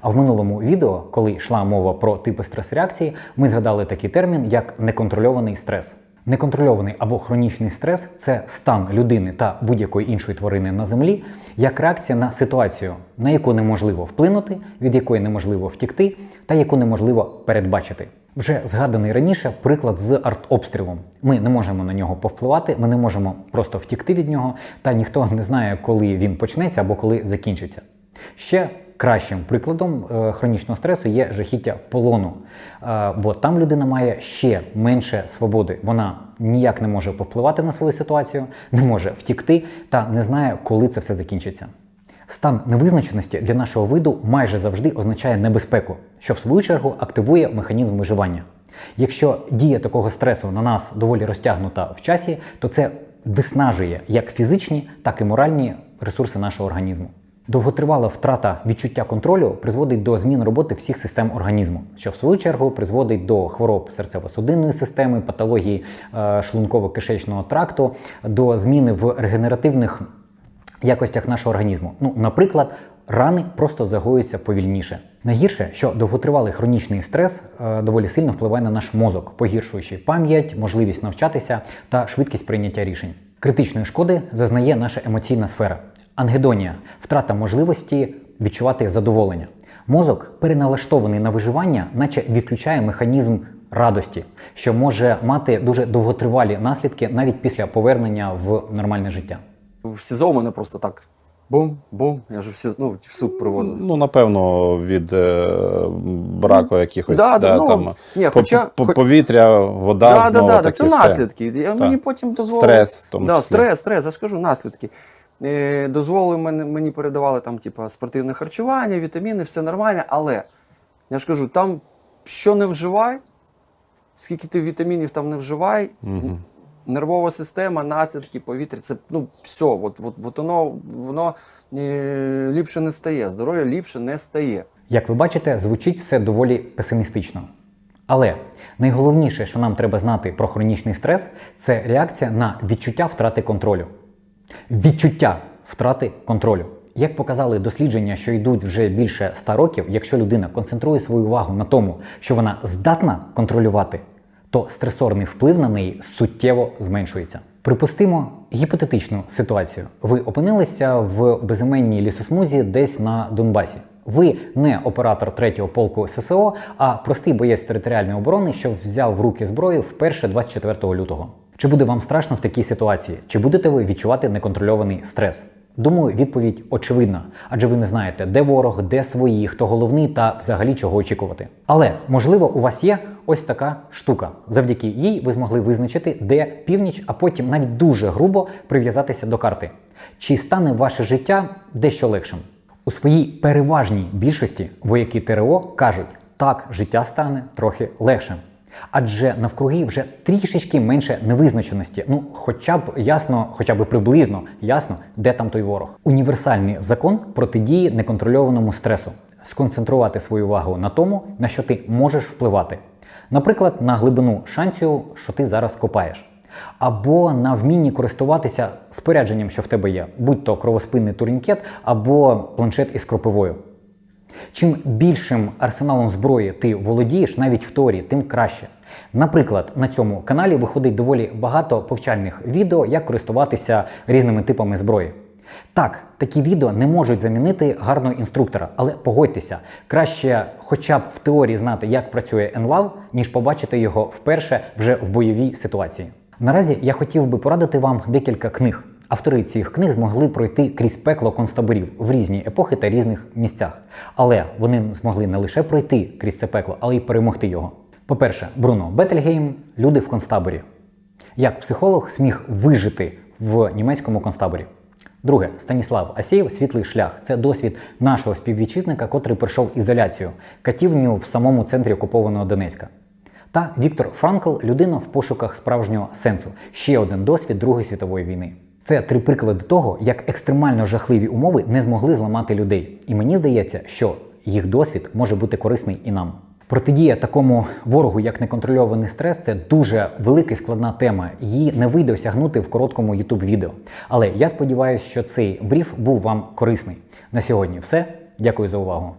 А в минулому відео, коли йшла мова про типи стрес-реакції, ми згадали такий термін як неконтрольований стрес. Неконтрольований або хронічний стрес це стан людини та будь-якої іншої тварини на землі як реакція на ситуацію, на яку неможливо вплинути, від якої неможливо втікти, та яку неможливо передбачити. Вже згаданий раніше приклад з артобстрілом. Ми не можемо на нього повпливати, ми не можемо просто втікти від нього, та ніхто не знає, коли він почнеться або коли закінчиться. Ще кращим прикладом е, хронічного стресу є жахіття полону, Е, бо там людина має ще менше свободи. Вона ніяк не може повпливати на свою ситуацію, не може втікти та не знає, коли це все закінчиться. Стан невизначеності для нашого виду майже завжди означає небезпеку, що в свою чергу активує механізм виживання. Якщо дія такого стресу на нас доволі розтягнута в часі, то це виснажує як фізичні, так і моральні ресурси нашого організму. Довготривала втрата відчуття контролю призводить до змін роботи всіх систем організму, що в свою чергу призводить до хвороб серцево-судинної системи, патології е, шлунково-кишечного тракту, до зміни в регенеративних якостях нашого організму. Ну, наприклад, рани просто загоюються повільніше. Найгірше, що довготривалий хронічний стрес е, доволі сильно впливає на наш мозок, погіршуючи пам'ять, можливість навчатися та швидкість прийняття рішень. Критичної шкоди зазнає наша емоційна сфера. Ангедонія втрата можливості відчувати задоволення. Мозок, переналаштований на виживання, наче відключає механізм радості, що може мати дуже довготривалі наслідки навіть після повернення в нормальне життя. В СІЗО мене просто так бум-бум. Я ж в СІЗО, ну, в суд привозив. Ну, напевно, від е, браку якихось да, да, да, ну, там, ні, по- хоча- по- хоч- повітря, вода, Да, да, знову да, таки це все. наслідки. Я, мені потім дозволили. Стрес, в тому да, числі. стрес, стрес, я ж кажу, наслідки. Е, дозволили мені, передавали там, типа, спортивне харчування, вітаміни, все нормально, але я ж кажу, там що не вживай, скільки ти вітамінів там не вживай, Мгм. нервова система, наслідки, повітря, це ну все, от, от, от воно, воно е, ліпше не стає, здоров'я ліпше не стає. Як ви бачите, звучить все доволі песимістично. Але найголовніше, що нам треба знати про хронічний стрес, це реакція на відчуття втрати контролю. Відчуття втрати контролю. Як показали дослідження, що йдуть вже більше 100 років, якщо людина концентрує свою увагу на тому, що вона здатна контролювати, то стресорний вплив на неї суттєво зменшується. Припустимо гіпотетичну ситуацію. Ви опинилися в безіменній лісосмузі десь на Донбасі. Ви не оператор третього полку ССО, а простий боєць територіальної оборони, що взяв в руки зброю вперше 24 лютого. Чи буде вам страшно в такій ситуації? Чи будете ви відчувати неконтрольований стрес? Думаю, відповідь очевидна, адже ви не знаєте, де ворог, де свої, хто головний та взагалі чого очікувати. Але можливо, у вас є ось така штука. Завдяки їй ви змогли визначити, де північ, а потім навіть дуже грубо прив'язатися до карти. Чи стане ваше життя дещо легшим? У своїй переважній більшості вояки ТРО кажуть, так, життя стане трохи легшим. Адже навкруги вже трішечки менше невизначеності. Ну, хоча б ясно, хоча б приблизно ясно, де там той ворог. Універсальний закон протидії неконтрольованому стресу. Сконцентрувати свою увагу на тому, на що ти можеш впливати. Наприклад, на глибину шансів, що ти зараз копаєш. Або на вмінні користуватися спорядженням, що в тебе є, будь то кровоспинний турнікет або планшет із кропивою. Чим більшим арсеналом зброї ти володієш, навіть в теорії, тим краще. Наприклад, на цьому каналі виходить доволі багато повчальних відео, як користуватися різними типами зброї. Так, такі відео не можуть замінити гарного інструктора, але погодьтеся, краще хоча б в теорії знати, як працює NLAV, ніж побачити його вперше вже в бойовій ситуації. Наразі я хотів би порадити вам декілька книг. Автори цих книг змогли пройти крізь пекло концтаборів в різні епохи та різних місцях. Але вони змогли не лише пройти крізь це пекло, але й перемогти його. По-перше, Бруно Бетельгейм Люди в концтаборі. Як психолог зміг вижити в німецькому концтаборі. Друге, Станіслав Асєєв Світлий шлях. Це досвід нашого співвітчизника, котрий пройшов ізоляцію, катівню в самому центрі окупованого Донецька. Та Віктор Франкл людина в пошуках справжнього сенсу. Ще один досвід Другої світової війни. Це три приклади того, як екстремально жахливі умови не змогли зламати людей. І мені здається, що їх досвід може бути корисний і нам. Протидія такому ворогу, як неконтрольований стрес, це дуже велика і складна тема. Її не вийде осягнути в короткому youtube відео. Але я сподіваюся, що цей бриф був вам корисний. На сьогодні все. Дякую за увагу.